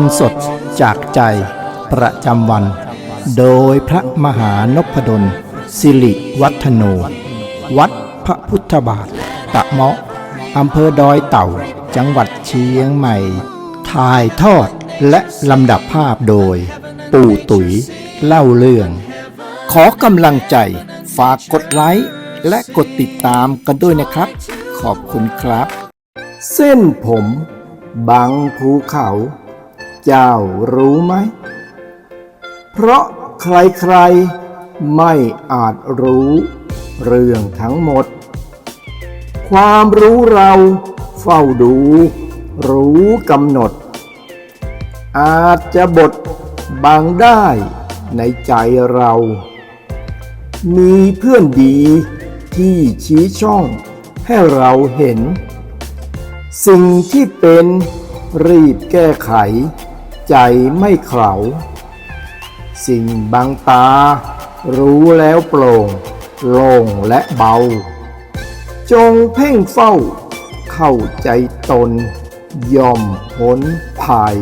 รสดจากใจประจำวัน โดยพระมหานพดล สิริวัฒโน วัดพระพุทธบาท ตะเมาะอำเภอดอยเต่า จังหวัดเชียงใหม่ ถ่ายทอดและลำดับภาพโดย ปู่ตุ๋ยเล่าเรื่อง ขอกำลังใจฝากกดไลค์และกดติดตามกันด้วยนะครับ ขอบคุณครับ เส้นผม บังภูเขา เจ้ารู้ไหม เพราะใครๆไม่อาจรู้เรื่องทั้งหมด ความรู้เราเฝ้าดู รู้กำหนด อาจจะบดบังได้ในใจเรา มีเพื่อนดีที่ชี้ช่องให้เราเห็น สิ่งที่เป็นรีบแก้ไข ใจไม่เขาสิ่งบางตา รู้แล้วโปร่งโล่งและเบา จงเพ่งเฝ้า เข้าใจตน ย่อมพ้นภัย